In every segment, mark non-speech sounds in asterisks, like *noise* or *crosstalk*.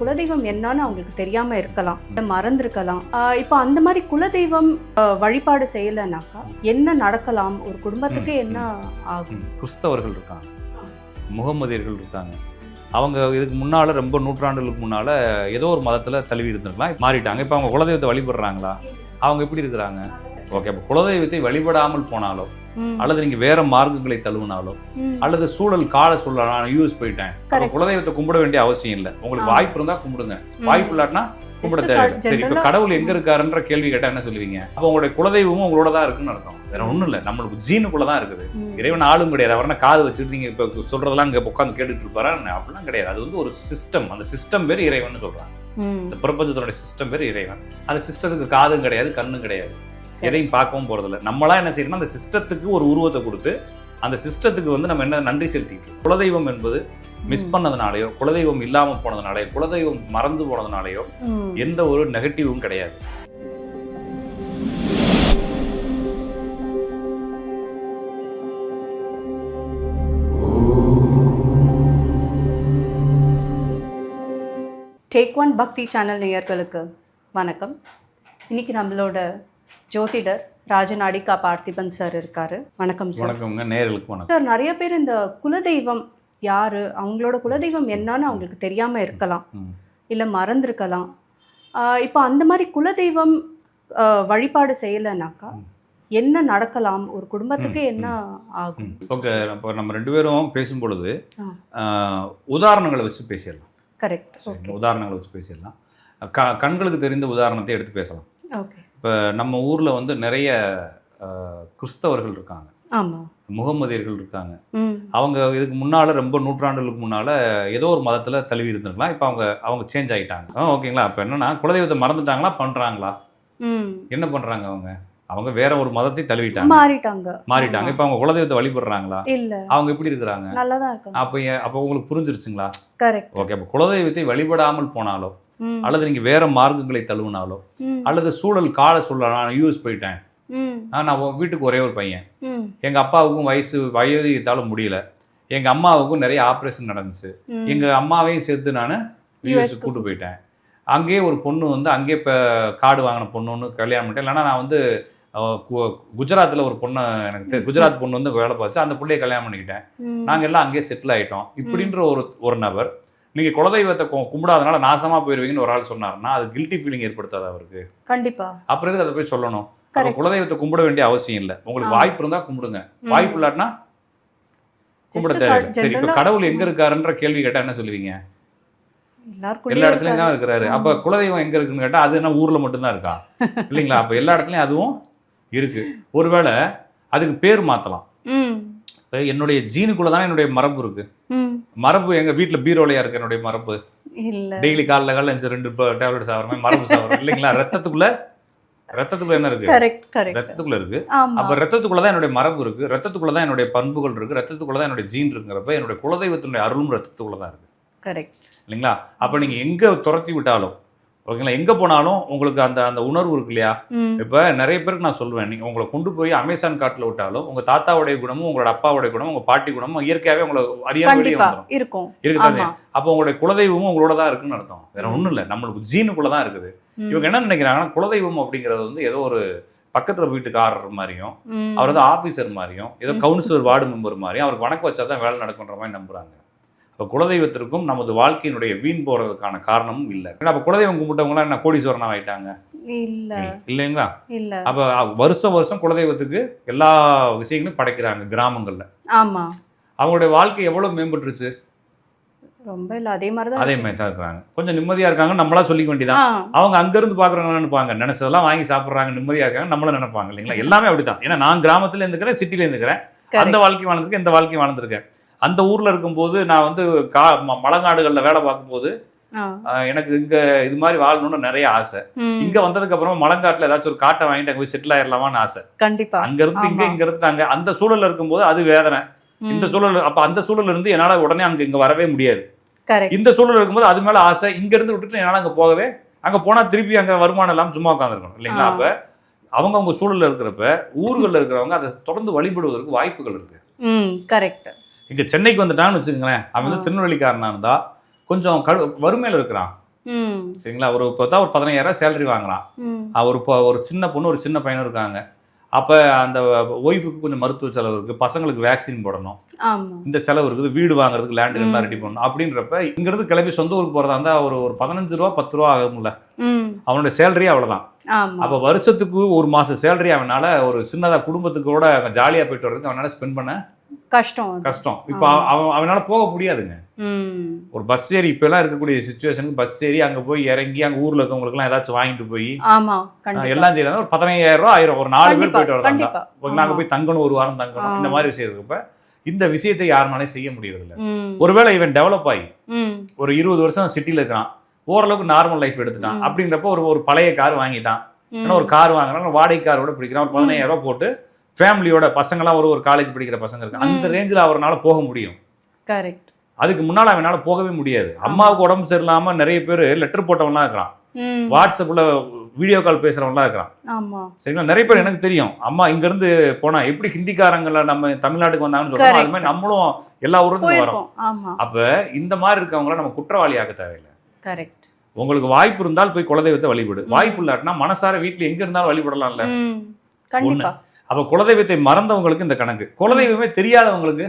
குலதெய்வம் என்னன்னு அவங்களுக்கு தெரியாம இருக்கலாம் மறந்திருக்கலாம். இப்போ அந்த மாதிரி குலதெய்வம் வழிபாடு செய்யலைனாக்கா என்ன நடக்கலாம்? ஒரு குடும்பத்துக்கு என்ன ஆகும்? கிறிஸ்தவர்கள் இருக்காங்க. முகமதியர்கள் இருக்காங்க. அவங்க இதுக்கு முன்னால் ரொம்ப நூற்றாண்டுகளுக்கு முன்னால் ஏதோ ஒரு மதத்தில் தழுவி இருந்திருக்கலாம். மாறிட்டாங்க. இப்போ அவங்க குலதெய்வத்தை வழிபடுறாங்க அவங்க எப்படி இருக்கிறாங்க? ஓகே அப்போ குலதெய்வத்தை வழிபடாமல் போனாலோ ம், அல்லது நீங்கள் வேற மார்க்கங்களை தழுவினாலோ அல்லது சூழல் கால சூழல் நான் யூஸ் போயிட்டேன். குலதெய்வத்தை கும்பிட வேண்டிய அவசியம் இல்லை. உங்களுக்கு. வாய்ப்பு இருந்தால் கும்பிடுங்க. வாய்ப்பு இல்லாட்டினா கும்பிட தேவையில்லை. சரி இப்போ கடவுள் எங்க இருக்காருன்ற கேள்வி கேட்டா என்ன சொல்லுவீங்க? அப்போ உங்களுடைய குலதெய்வமும் உங்களோட தான் இருக்குன்னு அர்த்தம். வேற ஒண்ணும் இல்லை. நம்மளுக்கு ஜீனுக்குள்ள தான் இருக்குது. இறைவன் ஆளும் கிடையாது. அவர்னா காது வச்சுட்டு நீங்க இப்ப சொல்றதெல்லாம் இங்க உட்காந்து கேட்டுட்டு இருப்பாரா? அப்படிலாம் கிடையாது. அது வந்து ஒரு சிஸ்டம் அந்த சிஸ்டம் பேர் இறைவன் சொல்றாங்க இந்த பிரபஞ்சத்தோட சிஸ்டம் பேர் இறைவன். அந்த சிஸ்டத்துக்கு காதும் கிடையாது கண்ணும் கிடையாது. எதையும் பார்க்கவும் போறதில்ல. நம்மளா என்ன செய்யணும்னா அந்த சிஸ்டத்துக்கு ஒரு உருவத்தை கொடுத்து அந்த சிஸ்டத்துக்கு வந்து நம்ம என்ன நன்றி இருக்கோம். குலதெய்வம் என்பது மிஸ் பண்ணதுனாலயோ குலதெய்வம் இல்லாம போனதுனாலயோ குலதெய்வம் மறந்து போனதுனாலயோ. எந்த ஒரு நெகட்டிவும் கிடையாது. டேக் ஒன் பக்தி சேனல் நேயர்களுக்கு வணக்கம். இன்னைக்கு நம்மளோட ஜோதிடர் ராஜநாடிகா பார்த்திபன் சார் இருக்காரு. வணக்கம் சார். வணக்கம்ங்க. நேயர்களுக்கு வணக்கம். சார் நிறைய பேர் இந்த குலதெய்வம் யாரு? அவங்களோட குலதெய்வம் என்னன்னு அவங்களுக்கு தெரியாம இருக்கலாம். இல்ல மறந்திருக்கலாம். இப்போ அந்த மாதிரி குலதெய்வம் வழிபாடு செய்யலைனாக்கா. என்ன நடக்கலாம்? ஒரு குடும்பத்துக்கு என்ன ஆகும்? ஓகே இப்போ நம்ம ரெண்டு பேரும் பேசும் பொழுது உதாரணங்களை வச்சு பேசிடலாம். கரெக்ட். உதாரணங்களை வச்சு பேசிடலாம். க கண்களுக்கு தெரிந்த உதாரணத்தை எடுத்து பேசலாம். ஓகே. இப்போ நம்ம ஊரில் வந்து நிறைய கிறிஸ்தவர்கள் இருக்காங்க. முகமதியர்கள் இருக்காங்க. அவங்க இதுக்கு முன்னால் ரொம்ப நூற்றாண்டுகளுக்கு முன்னால் ஏதோ ஒரு மதத்தில் தழுவி இருந்திருக்கலாம். இப்போ அவங்க அவங்க சேஞ்ச் ஆகிட்டாங்க ஓகேங்களா இப்போ என்னன்னா குலதெய்வத்தை மறந்துட்டாங்களா? பண்ணுறாங்களா ம். என்ன பண்ணுறாங்க அவங்க? அவங்க வேற ஒரு மதத்தை தழுவிட்டாங்க. மாறிட்டாங்க. மாறிட்டாங்க. இப்போ அவங்க குலதெய்வத்தை வழிபடுறாங்களா? இல்ல. அவங்க எப்படி இருக்கிறாங்க? நல்லா தான் அப்போ அப்போ உங்களுக்கு புரிஞ்சிருச்சுங்களா? கரெக்ட் ஓகே அப்போ குலதெய்வத்தை வழிபடாமல் போனாலோ ம் அல்லது நீங்கள் வேற மார்க்கங்களை தழுவினாலோ அல்லது சூழல் கால சூழல் நான் யூஎஸ் போயிட்டேன். நான் வீட்டுக்கு ஒரே ஒரு பையன். ம். எங்கள் அப்பாவுக்கும் வயசு வயதாலும் முடியல. எங்கள் அம்மாவுக்கும் நிறைய ஆப்ரேஷன் நடந்துச்சு. ம். எங்கள் அம்மாவையும் சேர்த்து நான் யூஎஸ் கூட்டு போயிட்டேன். அங்கேயே ஒரு பொண்ணு வந்து அங்கேயே இப்போ கார்டு வாங்கின பொண்ணு ஒன்று கல்யாணம் பண்ணிட்டேன். இல்லைன்னா நான் வந்து குஜராத்தில் ஒரு பொண்ணை எனக்கு குஜராத் பொண்ணு வந்து வேலை பார்த்து அந்த பிள்ளைய கல்யாணம் பண்ணிக்கிட்டேன். நாங்கள் எல்லாம் அங்கேயே செட்டில் ஆயிட்டோம். இப்படின்ற ஒரு ஒரு நபர் நீங்கள் குலதெய்வத்தை கும்பிடாதனால நாசமாக போயிடுவீங்கன்னு ஒரு ஆள் சொன்னாருன்னா அது கில்ட்டி ஃபீலிங் ஏற்படுத்தாது அவருக்கு. கண்டிப்பா. அப்புறம் எதுக்கு அதை போய் சொல்லணும். குலதெய்வத்தை கும்பிட வேண்டிய அவசியம் இல்லை. உங்களுக்கு. வாய்ப்பு இருந்தால் கும்பிடுங்க. வாய்ப்பு இல்லாட்டினா கும்பிட தேவையில்லை. சரி இப்போ கடவுள் எங்க இருக்காருன்ற கேள்வி கேட்டா என்ன சொல்லுவீங்க? எல்லா இடத்துலயும் தான் இருக்கிறாரு. அப்ப குலதெய்வம் எங்க இருக்குன்னு கேட்டா அது என்ன ஊர்ல மட்டும்தான் இருக்கா? *laughs* இல்லைங்களா? அப்ப எல்லா இடத்துலயும் அதுவும் இருக்கு. ஒருவேளை அதுக்கு பேர் மாத்தலாம். என்னுடைய ஜீனுக்குள்ள தானே என்னுடைய மரபு இருக்கு. மரபு எங்க வீட்டுல பீரோலையா இருக்கு என்னுடைய மரபு. இல்ல. டெய்லி காலைல காலைல அஞ்சு ரெண்டு டேப்லெட் சாப்பிட்றேன் மரபு சாப்பிட்றேன் இல்லைங்களா? ரத்தத்துக்குள்ள ரத்தத்துக்குள்ள என்ன இருக்கு? ரத்தத்துக்குள்ள இருக்கு. அப்ப ரத்தத்துக்குள்ள தான் என்னுடைய மரபு இருக்கு. ரத்தத்துக்குள்ள தான் என்னுடைய பண்புகள் இருக்கு. ரத்தத்துக்குள்ள தான் என்னுடைய ஜீன் இருக்குங்கிறப்ப என்னுடைய குலதெய்வத்தினுடைய அருளும் ரத்தத்துக்குள்ள தான் இருக்கு. கரெக்ட் இல்லைங்களா? அப்ப நீங்க எங்க துரத்தி விட்டாலும் ஓகேங்களா? எங்க போனாலும் உங்களுக்கு அந்த அந்த உணர்வு இருக்கு இல்லையா? இப்ப நிறைய பேருக்கு நான் சொல்லுவேன் நீங்க உங்களை கொண்டு போய் அமேசான் காட்டுல விட்டாலும் உங்க தாத்தாவுடைய குணமும் உங்களோட அப்பாவுடைய குணமும் உங்க பாட்டி குணமும் இயற்கையாவே உங்களை அறியாம வெளியே கண்டிப்பா வந்துடும் இருக்கும். இருக்குதானே அப்போ உங்களுடைய குலதெய்வமும் உங்களோட தான் இருக்குன்னு அர்த்தம். வேற ஒண்ணும் இல்லை. நம்மளுக்கு ஜீனுக்குள்ள தான் இருக்குது. இவங்க என்ன நினைக்கிறாங்கன்னா குலதெய்வம் அப்படிங்கிறது வந்து ஏதோ ஒரு பக்கத்துல வீட்டுக்காரர் மாதிரியும் அவர் வந்து ஆஃபீஸர் மாதிரியும் ஏதோ. கவுன்சிலர் வார்டு மெம்பர் மாதிரியும் அவருக்கு வணக்கம் வச்சா தான் வேலை நடக்குன்ற மாதிரி நம்புறாங்க. இப்போ குலதெய்வத்திற்கும் நமது வாழ்க்கையினுடைய வீண் போறதுக்கான காரணமும் இல்லை. ஏன்னா அப்போ குலதெய்வம் கும்பிட்டவங்களாம் என்ன கோடீஸ்வரனா ஆயிட்டாங்க? இல்ல. இல்லைங்களா? இல்ல. அப்போ வருஷம் வருஷம் குலதெய்வத்துக்கு எல்லா விஷயங்களும் படைக்கிறாங்க கிராமங்கள்ல. ஆமா. அவங்களுடைய வாழ்க்கை எவ்வளவு மேம்பட்டுருச்சு? ரொம்ப இல்ல அதே மாதிரிதான் அதே மாதிரி தான் இருக்கிறாங்க. கொஞ்சம் நிம்மதியா இருக்காங்க நம்மளா சொல்லிக்க வேண்டியதான் அவங்க அங்கிருந்து பாக்குறவங்க நினைப்பாங்க? நினைச்சதெல்லாம் வாங்கி சாப்பிடுறாங்க நிம்மதியா இருக்காங்க நம்மளும் நினைப்பாங்க இல்லைங்களா? எல்லாமே அப்படிதான். ஏன்னா நான் கிராமத்துல இருந்துக்கிறேன் சிட்டில இருந்துக்கிறேன். அந்த. வாழ்க்கை வாழ்ந்திருக்கேன் இந்த வாழ்க்கை வாழ்ந்திருக்கேன். அந்த ஊர்ல இருக்கும்போது நான் வந்து கா மலைநாடுகள்ல வேலை பார்க்கும்போது எனக்கு இங்க இது மாதிரி வாழணும்னு நிறைய ஆசை. இங்க வந்ததுக்கு அப்புறமா மலங்காட்டுல ஏதாச்சும் ஒரு காட்டை வாங்கிட்டு அங்க போய் செட்டில் ஆயிடலாமான்னு ஆசை. கண்டிப்பா. அங்க இருந்து இங்க. இங்க இருந்து அங்க அந்த சூழல்ல இருக்கும்போது அது வேதனை. இந்த சூழல் அப்ப அந்த சூழல்ல இருந்து என்னால உடனே அங்க இங்க வரவே முடியாது. இந்த சூழல் இருக்கும்போது அது மேல ஆசை. இங்க இருந்து விட்டுட்டு என்னால அங்க போகவே அங்க போனா திருப்பி அங்க வருமானம் இல்லாம சும்மா உட்காந்துருக்கணும் இல்லைங்களா. அப்ப அவங்க அவங்க சூழல்ல இருக்கிறப்ப ஊர்கள்ல இருக்கிறவங்க அதை தொடர்ந்து வழிபடுவதற்கு வாய்ப்புகள் இருக்கு. கரெக்ட் இங்க சென்னைக்கு வந்துட்டான்னு வச்சுக்கோங்களேன் அவன் வந்து. திருநெல்வேலிக்காரனா இருந்தா கொஞ்சம் கடு வறுமையில இருக்கிறான். சரிங்களா? ஒரு தான் ஒரு பதினையாயிரம் சேலரி வாங்குறான். இப்போ ஒரு சின்ன பொண்ணு ஒரு சின்ன பையனும் இருக்காங்க. அப்போ அந்த ஒய்ஃபுக்கு கொஞ்சம் மருத்துவ செலவு இருக்குது பசங்களுக்கு வேக்சின் போடணும். இந்த செலவு இருக்குது. வீடு வாங்குறதுக்கு லேண்டு எல்லாம் ரெடி பண்ணணும் அப்படின்றப்ப இங்கிருந்து கிளம்பி சொந்த ஊருக்கு போகிறதா இருந்தால் ஒரு ஒரு பதினஞ்சு ரூபா பத்து ரூபா ஆகும்ல. அவனோட சேலரியே அவ்வளோதான் அப்போ வருஷத்துக்கு ஒரு மாதம் சேலரி அவனால ஒரு சின்னதாக குடும்பத்துக்கு கூட ஜாலியாக போயிட்டு வர்றதுக்கு அவனால ஸ்பெண்ட் பண்ண கஷ்டம். கஷ்டம். இப்போ அவன் அவனால போக முடியாதுங்க. ஒரு பஸ் ஏறி இப்போலாம் இருக்கக்கூடிய சுச்சுவேஷனுக்கு பஸ் ஏறி அங்கே போய் இறங்கி அங்கே ஊரில் இருக்கவங்களுக்குலாம் ஏதாச்சும் வாங்கிட்டு போய் எல்லாம் செய்யலாம் ஒரு பதினையாயிரம் ரூபா ஆயிரம். ஒரு நாலு பேர் போயிட்டு வரதா கண்டிப்பா. இருந்தா நாங்கள் போய் தங்கணும் ஒரு வாரம் தங்கணும். இந்த. மாதிரி விஷயம் இருக்கப்ப இந்த விஷயத்தை யாருனாலே செய்ய முடியறதில்ல. ஒருவேளை இவன் டெவலப் ஆகி ஒரு இருபது வருஷம் சிட்டியில் இருக்கிறான். ஓரளவுக்கு நார்மல் லைஃப் எடுத்துட்டான். ம். அப்படின்றப்ப ஒரு ஒரு பழைய கார் வாங்கிட்டான். ஏன்னா ஒரு கார் வாங்குறான் வாடகை காரோட பிடிக்கிறான். ஒரு பதினாயிரம் ரூபாய் போட்டு ஃபேமிலியோட பசங்களாம் ஒரு ஒரு காலேஜ் படிக்கிற பசங்க இருக்கு அந்த. ரேஞ்சில் அவரால் போக முடியும். கரெக்ட் அதுக்கு முன்னால் அவனால போகவே முடியாது. அம்மாவுக்கு உடம்பு சரியில்லாம நிறைய பேர் லெட்டர் போட்டவன்லாம் இருக்கிறான். வாட்ஸ்அப்பில் வீடியோ கால் பேசுறவன்லாம் இருக்கிறான். சரிங்களா? நிறைய பேர் எனக்கு தெரியும். அம்மா இங்கிருந்து போனா எப்படி ஹிந்திக்காரங்கள நம்ம தமிழ்நாட்டுக்கு வந்தாங்கன்னு சொல்றோம் அது. மாதிரி நம்மளும் எல்லா ஊருக்கும் வரோம். அப்ப இந்த மாதிரி இருக்கவங்கள நம்ம குற்றவாளியாக்க தேவையில்லை. கரெக்ட் உங்களுக்கு வாய்ப்பு இருந்தால் போய் குலதெய்வத்தை வழிபடு. வாய்ப்பு இல்லாட்டினா மனசார வீட்டுல எங்க இருந்தாலும் வழிபடலாம்ல. கண்டிப்பா. அப்ப குலதெய்வத்தை மறந்தவங்களுக்கு இந்த கணக்கு. குலதெய்வமே தெரியாதவங்களுக்கு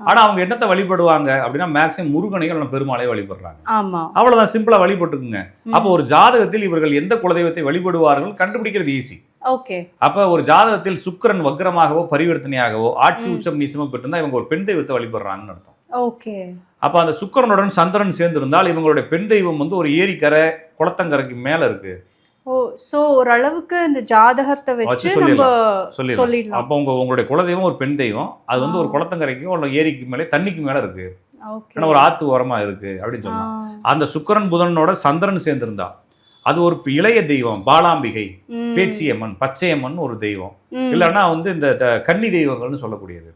ஆனா அவங்க என்னத்தை வழிபடுவாங்க அப்படின்னா மேக்சிமம் முருகனையும் இல்ல பெருமாளையும் வழிபடுறாங்க. ஆமா. அவ்வளவுதான் சிம்பிளா வழிபட்டுக்குங்க. அப்போ ஒரு ஜாதகத்தில் இவர்கள் எந்த குலதெய்வத்தை வழிபடுவார்கள் கண்டுபிடிக்கிறது ஈஸி ஓகே. அப்ப ஒரு ஜாதகத்தில் சுக்கிரன் வக்ரமாகவோ பரிவர்த்தனையாகவோ ஆட்சி. உச்சம் நீசமோ பெற்றிருந்தா இவங்க ஒரு பெண் தெய்வத்தை வழிபடுறாங்கன்னு அர்த்தம். ஓகே. அப்ப அந்த சுக்கிரனுடன் சந்திரன் சேர்ந்திருந்தால் இவங்களுடைய பெண் தெய்வம் வந்து ஒரு ஏரிக்கரை குளத்தங்கரைக்கு மேல இருக்கு. ஓ சோ ஓரளவுக்கு இந்த ஜாதகத்தை வச்சு சொல்லிடலாம். சொல்லிடலாம். அப்போ உங்க உங்களுடைய குலதெய்வம் ஒரு பெண் தெய்வம். அது வந்து. ஒரு குளத்தங்கரைக்கும் ஒரு ஏரிக்கு மேலே தண்ணிக்கு மேல இருக்கு. ஏன்னா ஒரு ஆத்து ஓரமா இருக்கு அப்படின்னு சொல்லலாம் அந்த சுக்கிரன் புதனோட சந்திரன் சேர்ந்திருந்தா அது ஒரு இளைய தெய்வம் பாலாம்பிகை பேச்சியம்மன் பச்சையம்மன் ஒரு தெய்வம். இல்லைன்னா வந்து இந்த கன்னி தெய்வங்கள்னு சொல்லக்கூடியது.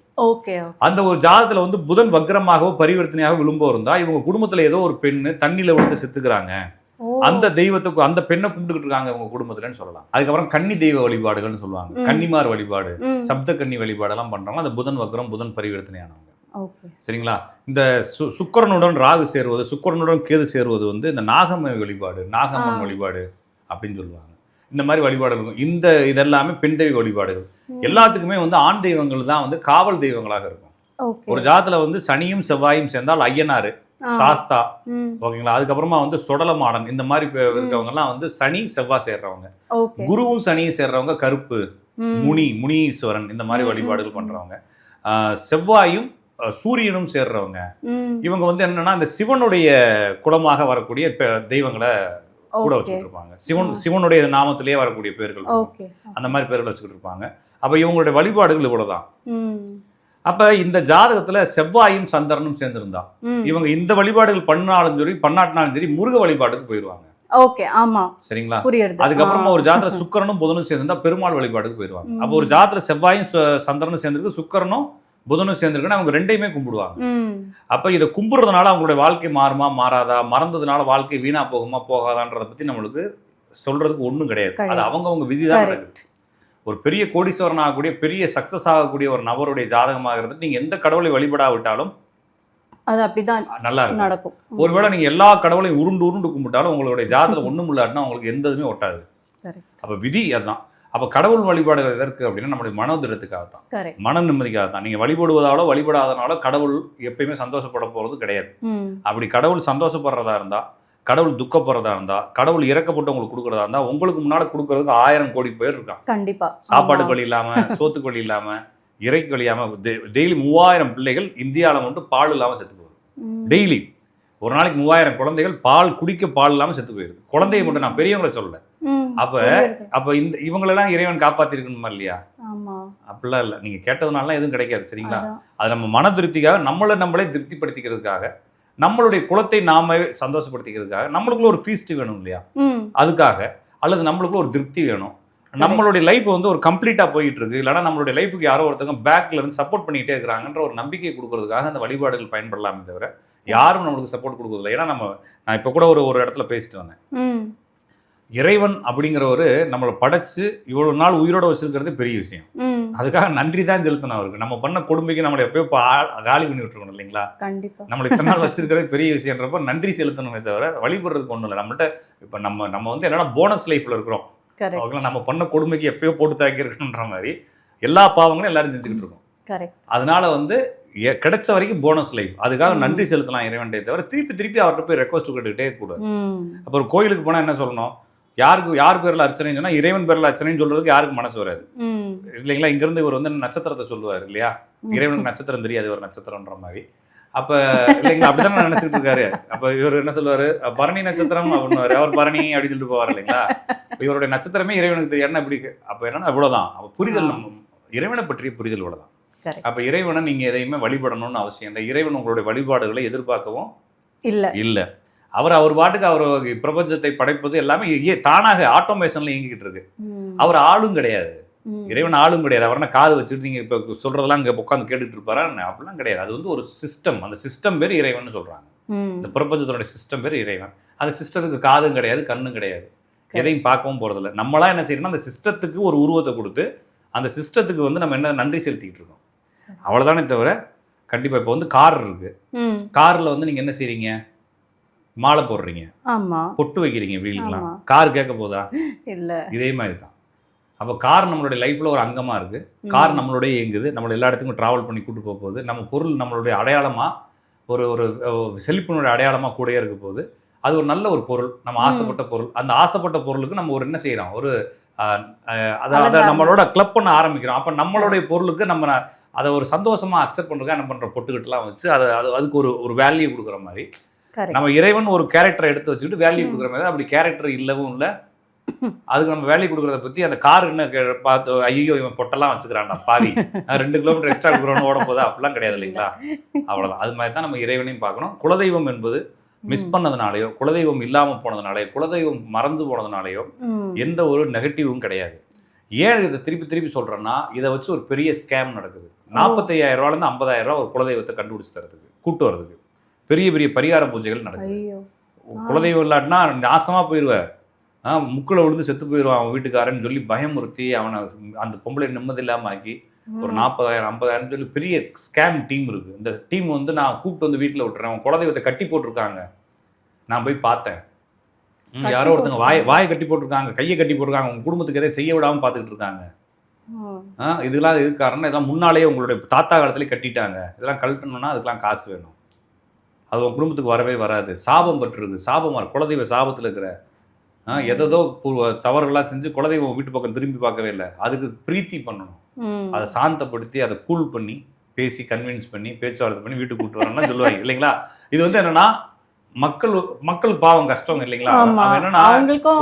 அந்த ஒரு ஜாதத்துல வந்து புதன் வக்ரமாகவோ பரிவர்த்தனையாக விழும்போ இருந்தா இவங்க குடும்பத்துல ஏதோ ஒரு பெண்ணு தண்ணியில விழுந்து செத்துக்கிறாங்க. அந்த தெய்வத்துக்கு அந்த பெண்ணை கும்பிட்டுக்கிட்டு இருக்காங்க இவங்க குடும்பத்துலன்னு சொல்லலாம். அதுக்கப்புறம் கன்னி தெய்வ வழிபாடுகள்னு சொல்லுவாங்க. கன்னிமார் வழிபாடு சப்த கன்னி வழிபாடெல்லாம் பண்றாங்க அந்த புதன் வக்ரம் புதன் பரிவர்த்தனையானவங்க சரிங்களா? இந்த சு சுக்கரனுடன் ராகு சேருவது சுக்கரனுடன் கேது சேருவது வந்து இந்த நாகம வழிபாடு நாகம்மன். வழிபாடு அப்படின்னு சொல்லுவாங்க. இந்த மாதிரி வழிபாடுகள் இருக்கும். இந்த இதெல்லாமே பெண் தெய்வ வழிபாடுகள். எல்லாத்துக்குமே வந்து ஆண் தெய்வங்கள் தான் வந்து காவல் தெய்வங்களாக இருக்கும். ஒரு ஜாதத்துல வந்து சனியும் செவ்வாயும் சேர்ந்தால் ஐயனாரு. சாஸ்தா ஓகேங்களா? அதுக்கப்புறமா வந்து சுடலமாடன் இந்த மாதிரி பே- இருக்கவங்கலாம் வந்து சனி செவ்வாய் சேர்றவங்க. குருவும் சனியும் சேர்றவங்க கருப்பு. முனி முனீஸ்வரன் இந்த மாதிரி வழிபாடுகள். பண்றவங்க. செவ்வாயும் சூரியனும் சேர்றவங்க. இவங்க வந்து என்னன்னா இந்த சிவனுடைய குலமாக வரக்கூடிய தெய்வங்களை கூட வச்சுட்டு இருப்பாங்க சிவன் சிவனுடைய நாமத்திலேயே வரக்கூடிய பேர்கள். அந்த மாதிரி பேர்கள் வச்சுக்கிட்டு இருப்பாங்க அப்ப இவங்களுடைய வழிபாடுகள் இவ்வளவுதான். அப்ப இந்த ஜாதகத்துல செவ்வாயும் சந்திரனும் சேர்ந்திருந்தா. இவங்க இந்த வழிபாடுகள் பண்ணாலும் சரி பண்ணாட்டினாலும் சரி முருக வழிபாட்டுக்கு போயிடுவாங்க ஓகே ஆமா. சரிங்களா? புரியுது அதுக்கப்புறமா. ஒரு ஜாதத்துல சுக்கிரனும் புதனும் சேர்ந்திருந்தா பெருமாள் வழிபாட்டுக்கு போயிடுவாங்க ம். அப்போ ஒரு ஜாதத்துல செவ்வாயும் சந்திரனும் சேர்ந்திருக்கு சுக்கிரனும் புதனும் சேர்ந்திருக்குன்னா அவங்க ரெண்டையுமே கும்பிடுவாங்க. அப்ப இதை கும்பிடுறதுனால அவங்களுடைய வாழ்க்கை மாறுமா மாறாதா? மறந்ததுனால வாழ்க்கை வீணா போகுமா போகாதான்றதை பத்தி நம்மளுக்கு சொல்றதுக்கு ஒண்ணும் கிடையாது. அது. அவங்கவங்க விதிதான் Correct. ஒரு பெரிய கோடீஸ்வரன் ஆகக்கூடிய பெரிய சக்சஸ் ஆகக்கூடிய ஒரு நபருடைய ஜாதகமாக இருந்துட்டு நீங்க எந்த கடவுளை வழிபடாவிட்டாலும் அது அப்படிதான் நல்லா இருக்கும். நடக்கும். ஒருவேளை நீங்க எல்லா கடவுளையும் உருண்டு உருண்டு கும்பிட்டாலும் உங்களுடைய ஜாதத்துல *laughs* ஒண்ணும் இல்லாட்டினா உங்களுக்கு எந்த இதுவுமே ஒட்டாது. அப்ப விதி அதுதான். அப்ப கடவுள் வழிபாடுகள் எதற்கு அப்படின்னா நம்முடைய மனோதிரத்துக்காக தான் மன நிம்மதிக்காக தான் நீங்க வழிபடுவதாலோ வழிபடாதனாலோ கடவுள் எப்பயுமே சந்தோஷப்பட போறது கிடையாது. அப்படி கடவுள் சந்தோஷப்படுறதா இருந்தா கடவுள் துக்கப்படுறதா இருந்தா கடவுள் இறக்கப்பட்டு உங்களுக்கு கொடுக்கறதா இருந்தா உங்களுக்கு முன்னால கொடுக்கறதுக்கு ஆயிரம் கோடி பேர் இருக்கான் கண்டிப்பா சாப்பாட்டுக்கு. வழி இல்லாம சோத்துக்கு வழி இல்லாம இறைக்கு வழி இல்லாம டெய்லி மூவாயிரம் பிள்ளைகள் இந்தியாவில மட்டும் பால் இல்லாம செத்து போகுது. டெய்லி ஒரு நாளைக்கு மூவாயிரம் குழந்தைகள் பால் குடிக்க பால் இல்லாம செத்து போயிருக்கு குழந்தைய மட்டும் நான் பெரியவங்கள சொல்லல. அப்ப. அப்ப இந்த இவங்களெல்லாம் இறைவன் காப்பாத்திருக்கணுமா இல்லையா ஆமா அப்படிலாம் இல்லை நீங்க கேட்டதுனால எதுவும் கிடைக்காது சரிங்களா. அது நம்ம மன திருப்திக்காக நம்மளை நம்மளே திருப்திப்படுத்திக்கிறதுக்காக நம்மளுடைய குலத்தை நாம சந்தோஷப்படுத்திக்கிறதுக்காக நம்மளுக்குள்ள ஒரு ஃபீஸ்ட் வேணும் இல்லையா? அதுக்காக. அல்லது நம்மளுக்குள்ள ஒரு திருப்தி வேணும். நம்மளுடைய லைஃப் வந்து ஒரு கம்ப்ளீட்டா போயிட்டு இருக்கு இல்லைன்னா நம்மளுடைய லைஃபுக்கு யாரோ ஒருத்தவங்க பேக்ல இருந்து சப்போர்ட் பண்ணிட்டே இருக்கிறாங்கன்ற ஒரு நம்பிக்கை கொடுக்கறதுக்காக அந்த வழிபாடுகள் பயன்படலாமே தவிர யாரும் நம்மளுக்கு சப்போர்ட் கொடுக்கறதில்ல. ஏன்னா நம்ம நான் இப்போ கூட ஒரு ஒரு இடத்துல பேசிட்டு வந்தேன். இறைவன் அப்படிங்கிறவரு நம்மளை படைச்சு இவ்வளவு நாள் உயிரோட வச்சிருக்கிறது பெரிய விஷயம். *laughs* அதுக்காக நன்றி தான் செலுத்தணும் அவருக்கு. நம்ம பண்ண கொடுமைக்கு நம்மளை எப்பயோ காலி பண்ணி விட்டுருக்கணும் இல்லைங்களா? கண்டிப்பா. நம்மளை இத்தனை நாள் வச்சிருக்கிறது பெரிய விஷயன்றப்ப நன்றி செலுத்தணுமே தவிர வழிபடுறதுக்கு ஒன்றும் இல்லை. நம்மகிட்ட இப்போ நம்ம நம்ம வந்து என்னன்னா போனஸ் லைஃப்ல இருக்கிறோம். அவங்கள நம்ம பண்ண கொடுமைக்கு எப்பயோ போட்டு தாக்கி இருக்கணுன்ற மாதிரி எல்லா பாவங்களும் எல்லாரும் செஞ்சுக்கிட்டு இருக்கோம். அதனால வந்து கிடைச்ச வரைக்கும் போனஸ் லைஃப் அதுக்காக நன்றி செலுத்தலாம் இறைவன்டே தவிர திருப்பி திருப்பி அவர்கிட்ட போய் ரெக்வஸ்ட் கேட்டுக்கிட்டே கூடாது. ம். அப்போ ஒரு கோயிலுக்கு போனால் என்ன சொல்லணும்? யாருக்கு யார் பேரில் அர்ச்சனைன்னு சொன்னால் இறைவன் பேரில் அர்ச்சனைன்னு சொல்றதுக்கு யாருக்கு மனசு வராது. இல்லைங்களா? இங்கிருந்து இவர் வந்து நட்சத்திரத்தை சொல்லுவார் இல்லையா? இறைவனுக்கு நட்சத்திரம் தெரியாது ஒரு நட்சத்திரம்ன்ற மாதிரி. அப்போ இல்லைங்களா? அப்படிதான் நினைச்சிட்டு இருக்காரு? அப்போ இவர் என்ன சொல்லுவாரு? பரணி நட்சத்திரம் அப்படின்னு அவர் பரணி அப்படின்னு சொல்லிட்டு போவார் இல்லைங்களா? இவருடைய நட்சத்திரமே இறைவனுக்கு தெரியும் என்ன இப்படி அப்போ என்னன்னா இவ்வளவுதான். அப்போ புரிதல் நம்ம இறைவனை பற்றிய புரிதல் இவ்வளவுதான் அப்போ இறைவனை நீங்க எதையுமே வழிபடணும்னு அவசியம் இல்லை. இறைவன் உங்களுடைய வழிபாடுகளை எதிர்பார்க்கவும் இல்ல. இல்லை. அவர் அவர் பாட்டுக்கு அவர் பிரபஞ்சத்தை படைப்பது எல்லாமே தானாக ஆட்டோமேஷன்ல இயங்கிக்கிட்டு இருக்கு. அவர் ஆளும் கிடையாது. இறைவன் ஆளும் கிடையாது. அவர்னா காது வச்சுட்டு நீங்க இப்போ சொல்றதெல்லாம் இங்கே உட்காந்து கேட்டுட்டு இருப்பாரா? என்ன? அப்படிலாம் கிடையாது. அது வந்து ஒரு சிஸ்டம் அந்த சிஸ்டம் பேர் இறைவன் சொல்றாங்க. இந்த பிரபஞ்சத்தினுடைய சிஸ்டம் பேர் இறைவன். அந்த சிஸ்டத்துக்கு காதும் கிடையாது கண்ணும் கிடையாது. எதையும் பார்க்கவும் போறதில்ல. நம்மளா என்ன செய்யணும்னா அந்த சிஸ்டத்துக்கு ஒரு உருவத்தை கொடுத்து அந்த சிஸ்டத்துக்கு வந்து நம்ம என்ன நன்றி செலுத்திக்கிட்டு இருக்கோம். அவ்வளவுதானே தவிர கண்டிப்பா இப்போ வந்து கார் இருக்கு. கார்ல வந்து நீங்க என்ன செய்றீங்க? மாலை போடுறீங்க. ஆமா. பொட்டு வைக்கிறீங்க வீலுக்கெல்லாம் ஆமா. கார் கேட்க போதா இல்ல. இதே மாதிரி தான் அப்போ கார் நம்மளுடைய லைஃப்ல ஒரு அங்கமா இருக்கு. கார் நம்மளுடைய இயங்குது. நம்மளை எல்லா இடத்துக்கும் டிராவல் பண்ணி கூட்டு போக போகுது. நம்ம பொருள் நம்மளுடைய அடையாளமா ஒரு ஒரு செழிப்பினுடைய அடையாளமா கூடயே இருக்க போகுது. அது ஒரு நல்ல ஒரு பொருள். நம்ம ஆசைப்பட்ட பொருள். அந்த ஆசைப்பட்ட பொருளுக்கு நம்ம ஒரு என்ன செய்யறோம்? ஒரு அஹ், அஹ், அதை அதை அலங்காரம். நம்மளோட கிளப் பண்ண ஆரம்பிக்கிறோம். அப்போ நம்மளுடைய பொருளுக்கு நம்ம அதை ஒரு சந்தோஷமா அக்செப்ட் பண்றதுக்காக என்ன பண்ற பொட்டுக்கிட்டுலாம் வச்சு அதை அது அதுக்கு ஒரு ஒரு வேல்யூ கொடுக்குற மாதிரி. நம்ம இறைவன் ஒரு கேரக்டரை எடுத்து வச்சுக்கிட்டு வேல்யூ கொடுக்குற மாதிரி அப்படி கேரக்டர் இல்லவும் இல்லை. அதுக்கு நம்ம வேல்யூ கொடுக்குறத பத்தி அந்த கார் என்ன பார்த்து ஐயோ இவன் பொட்டெல்லாம் வச்சுக்கிறான்டா பாவி. ரெண்டு கிலோமீட்டர் எக்ஸ்ட்ரா கொடுக்குறோன்னு ஓட போதா அப்படிலாம் கிடையாது இல்லைங்களா? அவ்வளவுதான். அது மாதிரி தான் நம்ம இறைவனையும் பார்க்கணும். குலதெய்வம் என்பது மிஸ் பண்ணதுனாலயோ குலதெய்வம் இல்லாம போனதுனாலயோ குலதெய்வம் மறந்து போனதுனாலயோ எந்த ஒரு நெகட்டிவும் கிடையாது. ஏன் இதை திருப்பி திருப்பி சொல்றேன்னா இதை வச்சு ஒரு பெரிய ஸ்கேம் நடக்குது. நாற்பத்தையாயிரம் ரூபாயிலேருந்து ஐம்பதாயிரம் ரூபா ஒரு குலதெய்வத்தை கண்டுபிடிச்சு தரதுக்கு கூட்டு வர்றதுக்கு. பெரிய பெரிய பரிகார பூஜைகள் நடக்குது. ஐயோ. குலதெய்வம் இல்லாட்டினா நாசமா போயிடுவ ஆ முக்குல விழுந்து செத்து போயிடுவான் அவன் வீட்டுக்காரன்னு சொல்லி பயமுறுத்தி அவனை அந்த பொம்பளை நிம்மதி இல்லாம ஆக்கி ஒரு நாற்பதாயிரம் ஐம்பதாயிரம் சொல்லி பெரிய ஸ்கேம் டீம் இருக்கு. இந்த டீம் வந்து நான் கூப்பிட்டு வந்து வீட்டில் விட்டுறேன். அவன் குலதெய்வத்தை கட்டி போட்டிருக்காங்க. நான் போய் பார்த்தேன். யாரோ ஒருத்தங்க வாய் வாயை கட்டி போட்டிருக்காங்க கையை கட்டி போட்டிருக்காங்க. உங்க குடும்பத்துக்கு எதையும் செய்ய விடாம பார்த்துக்கிட்டு இருக்காங்க. இதெல்லாம் இது காரணம் இதெல்லாம் முன்னாலேயே உங்களுடைய தாத்தா காலத்திலே கட்டிட்டாங்க. இதெல்லாம் கழட்டணும்னா அதுக்கெல்லாம் காசு வேணும். அது உன் குடும்பத்துக்கு வரவே வராது. சாபம் பட்டிருக்கு சாபமா இருக்கு. குலதெய்வ சாபத்தில் இருக்கிற பூர்வ தவறுகள்லாம் செஞ்சு குலதெய்வம் வீட்டு பக்கம் திரும்பி பார்க்கவே இல்லை. அதுக்கு பிரீத்தி பண்ணணும். அதை சாந்தப்படுத்தி அதை கூல் பண்ணி பேசி கன்வின்ஸ் பண்ணி பேச்சுவார்த்தை பண்ணி வீட்டுக்கு கூட்டு வரணும்னா சொல்லுவாங்க. இல்லைங்களா? இது வந்து என்னன்னா மக்கள் மக்களுக்கு பாவம் கஷ்டம் இல்லைங்களா? அவன் என்னன்னா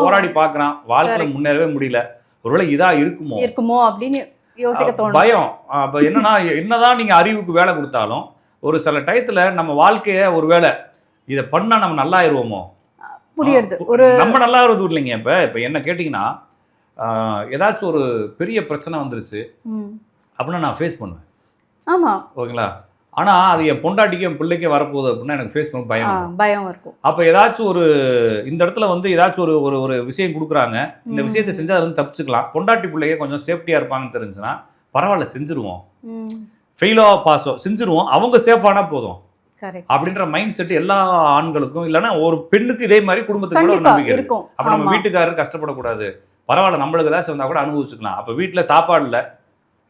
போராடி பார்க்கறான். வாழ்க்கையில முன்னேறவே முடியல. ஒருவேளை இதா இருக்குமோ? இருக்குமோ அப்படின்னு யோசிக்க பயம். அப்ப என்னன்னா என்னதான் நீங்க அறிவுக்கு வேலை கொடுத்தாலும் ஒரு சில டயத்துல நம்ம வாழ்க்கைய ஒரு வேலை இதை பண்ணா நம்ம நல்லா ஆயிருவோமோ புரியுது ஒரு நம்ம நல்லா ஆகிறது இல்லைங்க இப்ப. இப்ப என்ன கேட்டிங்கன்னா ஏதாச்சும் ஒரு பெரிய பிரச்சனை வந்துருச்சு. அப்படின்னா நான் ஃபேஸ் பண்ணுவேன். ஆமா. ஓகேங்களா? ஆனா அது என் பொண்டாட்டிக்கு என் பிள்ளைக்கே வரப்போகுது அப்படின்னா எனக்கு ஃபேஸ் பண்ண பயம். பயம் இருக்கும். அப்ப ஏதாச்சும் ஒரு இந்த இடத்துல வந்து ஏதாச்சும் ஒரு ஒரு ஒரு விஷயம் கொடுக்குறாங்க. இந்த. விஷயத்தை செஞ்சா அது வந்து தப்பிச்சுக்கலாம். பொண்டாட்டி பிள்ளைங்க கொஞ்சம் சேஃப்டியா இருப்பாங்கன்னு தெரிஞ்சுன்னா பரவாயில்ல செஞ்சுருவோம். ஃபெயிலோ பாஸோ செஞ்சுருவோம். அவங்க சேஃபானா போதும். கரெக்ட் அப்படின்ற மைண்ட் செட் எல்லா ஆண்களுக்கும் இல்லைன்னா ஒரு பெண்ணுக்கு இதே மாதிரி குடும்பத்துக்கு கூட ஒரு கண்டிப்பா நம்பிக்கை இருக்கு. இருக்கும். அப்ப நம்ம வீட்டுக்காரர் கஷ்டப்படக்கூடாது. பரவாயில்ல நம்மளுக்கு ஏதாச்சும் வந்தா கூட அனுபவிச்சுக்கலாம். அப்ப வீட்டுல சாப்பாடு இல்லை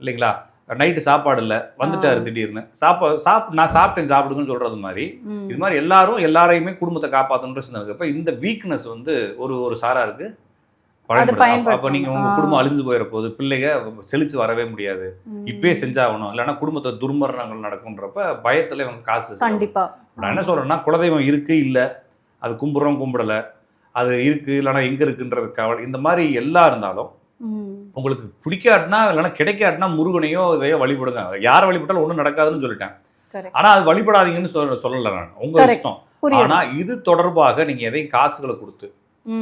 இல்லைங்களா? நைட்டு சாப்பாடு இல்லை வந்துட்டாரு திடீர்னு. சாப்பா சாப் நான் சாப்பிட்டேன் சாப்பிடுங்கன்னு சொல்றது மாதிரி. இது மாதிரி எல்லாரும் எல்லாரையுமே குடும்பத்தை காப்பாற்றணுன்ற சிந்தனை இருக்கு. அப்ப இந்த வீக்னஸ் வந்து ஒரு ஒரு பயன்படுது பயன்படுத்தணும். அப்ப நீங்க உங்க ஆ. குடும்பம் அழிஞ்சு போயிட போகுது பிள்ளைங்க செழிச்சு வரவே முடியாது. இப்பயே செஞ்சாகணும் இல்லைன்னா குடும்பத்தை துர்மரணங்கள் நடக்கும்ன்றப்ப பயத்துல இவங்க காசு செலவு. கண்டிப்பா நான் என்ன சொல்றேன்னா குலதெய்வம் இருக்கு இல்ல அது கும்பிட்றோம் கும்பிடல அது இருக்கு இல்லைன்னா எங்க இருக்குன்றது கவலை இந்த மாதிரி எல்லாம் இருந்தாலும். உங்களுக்கு பிடிக்காட்டினா இல்லைன்னா கிடைக்காட்டினா முருகனையோ இதையோ வழிபடுங்க யாரை வழிபட்டாலும் ஒன்றும் நடக்காதுன்னு சொல்லிட்டேன் Correct. ஆனா அது வழிபடாதீங்கன்னு சொல்ல சொல்லல நான் உங்க Correct. இஷ்டம் புரியுது ஆனா இது தொடர்பாக நீங்க எதையும் காசுகளை கொடுத்து.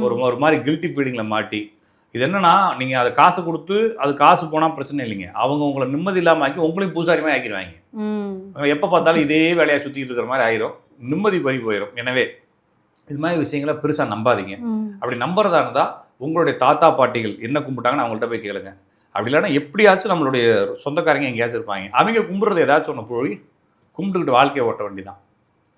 ஒரு ஒரு மாதிரி கில்ட்டி ஃபீலிங்ல மாட்டி. இது என்னன்னா நீங்க அது காசு கொடுத்து அது காசு போனா பிரச்சனை இல்லைங்க. அவங்க உங்களை நிம்மதி இல்லாம ஆக்கி உங்களையும் பூசாரிமா ஆக்கிடுவாங்க. எப்ப பார்த்தாலும் இதே வேலையா சுத்திட்டு இருக்கிற மாதிரி ஆயிரும். நிம்மதி பறி போயிடும் எனவே இது மாதிரி விஷயங்களை பெருசாக நம்பாதீங்க. அப்படி நம்புறதா இருந்தால் உங்களுடைய தாத்தா பாட்டிகள் என்ன கும்பிட்டாங்கன்னு அவங்கள்ட்ட போய் கேளுங்க. அப்படி இல்லைன்னா எப்படியாச்சும் நம்மளுடைய சொந்தக்காரங்க எங்கேயாச்சும் இருப்பாங்க. அவங்க கும்பிட்றது ஏதாச்சும் ஒன்று போய் கும்பிட்டுக்கிட்டு வாழ்க்கையை ஓட்ட வேண்டிதான்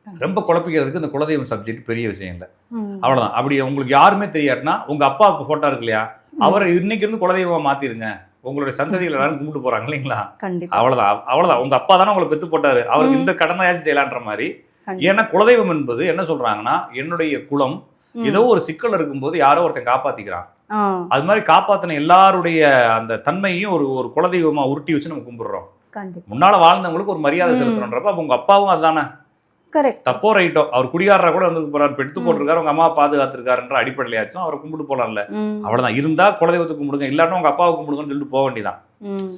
ரொம்ப குழப்பிக்கிறதுக்கு இந்த குலதெய்வம் சப்ஜெக்ட் பெரிய விஷயம் இல்லை. ம். அவ்வளவுதான். அப்படி உங்களுக்கு யாருமே தெரியாட்டினா உங்க அப்பா போட்டோ இருக்கு இல்லையா அவரை இன்னைக்கு இருந்து குலதெய்வமா மாத்திருங்க. உங்களுடைய சந்ததிகள் எல்லாரும் கும்பிட்டு போறாங்க இல்லைங்களா? கண்டிப்பா. அவ்வளவுதான். அவ்வளவுதான். உங்க அப்பா தானே உங்களை பெத்து போட்டாரு. அவருக்கு இந்த கடனையாச்சும் செய்யலான்ற மாதிரி. ஏன்னா குலதெய்வம் என்பது என்ன சொல்றாங்கன்னா என்னுடைய குலம். ஏதோ ஒரு சிக்கல் இருக்கும்போது யாரோ ஒருத்தன் காப்பாத்திக்கிறான். அது மாதிரி காப்பாத்தின எல்லாருடைய அந்த தன்மையும் ஒரு ஒரு குலதெய்வமா உருட்டி வச்சு நம்ம கும்பிடுறோம். முன்னால வாழ்ந்தவங்களுக்கு ஒரு மரியாதை. செலுத்துறோன்றப்ப உங்க அப்பாவும் அதுதானே தப்போ ரைட்டோ அவர் குடிகாரரா கூட வந்து போறாரு. பெடுத்து போட்டிருக்காரு உங்க அம்மா பாதுகாத்திருக்காருன்ற அடிப்படையிலாச்சும் அவரை கும்பிட்டு போலாம்ல. அவ்வளவுதான். இருந்தா குலதெய்வத்துக்கு கும்பிடுங்க இல்லாட்டா உங்க அப்பாவுக்கு கும்பிடுங்கன்னு சொல்லிட்டு போக வேண்டியதான்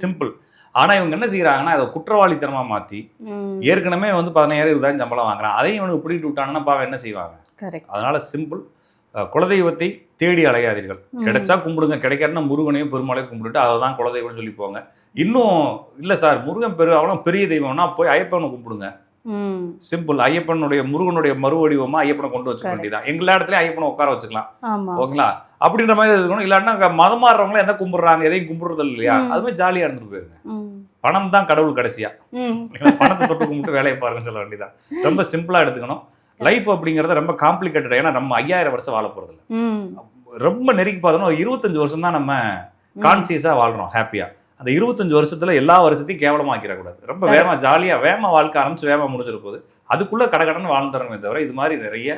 சிம்பிள் ஆனா இவங்க என்ன செய்யறாங்கன்னா அதை குற்றவாளித்தனமா மாத்தி ஏற்கனவே வந்து பதினாயிரம் இருபதாயிரம் சம்பளம் வாங்குறான். அதையும் இவனுக்கு பிடிக்கிட்டு விட்டாங்கன்னா பாவம் என்ன செய்வாங்க? அதனால சிம்பிள் குலதெய்வத்தை தேடி அலையாதீர்கள். கிடைச்சா கும்பிடுங்க கிடைக்காட்டினா முருகனையும் பெருமாளையும் கும்பிட்டுட்டு அதை தான் குலதெய்வம்னு சொல்லி போங்க இன்னும் இல்லை சார் முருகன் பெரு அவனும் பெரிய தெய்வம்னா போய் ஐயப்பனை கும்பிடுங்க. சிம்பிள் ஐயப்பனுடைய முருகனுடைய மறுவடிவமா ஐயப்பனை கொண்டு வச்சுக்க. வேண்டியதான் எங்கள இடத்துல ஐயப்பனை உட்கார வச்சுக்கலாம். ஓகேங்களா? அப்படின்ற மாதிரி இருக்கணும். இல்லாட்டினா மதம் மாறுறவங்கள எதை கும்பிடுறாங்க எதையும் கும்பிடுறது இல்லையா. அது மாதிரி ஜாலியா இருந்துட்டு போயிருங்க. பணம் தான் கடவுள் கடைசியா? பணத்தை தொட்டு கும்பிட்டு வேலையை பாருங்கன்னு சொல்ல வேண்டியதான் ரொம்ப சிம்பிளா எடுத்துக்கணும். லைஃப் அப்படிங்கறது ரொம்ப காம்ப்ளிகேட்டட் ஏன்னா நம்ம ஐயாயிரம் வருஷம் வாழ போறது இல்ல ரொம்ப நெருக்கி பார்த்தோம்னா இருபத்தஞ்சு வருஷம் தான் நம்ம கான்சியஸா வாழ்றோம் ஹாப்பியா அந்த இருபத்தஞ்சு வருஷத்துல எல்லா வருஷத்தையும் கேவலமாக்கிடக்கூடாது. ரொம்ப Correct. வேகமா ஜாலியா வேகமா வாழ்க்கை ஆரம்பிச்சு வேகமா முடிஞ்சிட போகுது. அதுக்குள்ள கடகடன்னு வாழ்ந்துறமே தவிர இது மாதிரி நிறைய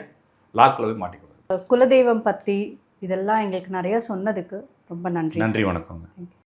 லாக்கில் போய் மாட்டிக்கூடாது குலதெய்வம் பத்தி இதெல்லாம் எங்களுக்கு நிறைய சொன்னதுக்கு ரொம்ப நன்றி நன்றி வணக்கங்க. You.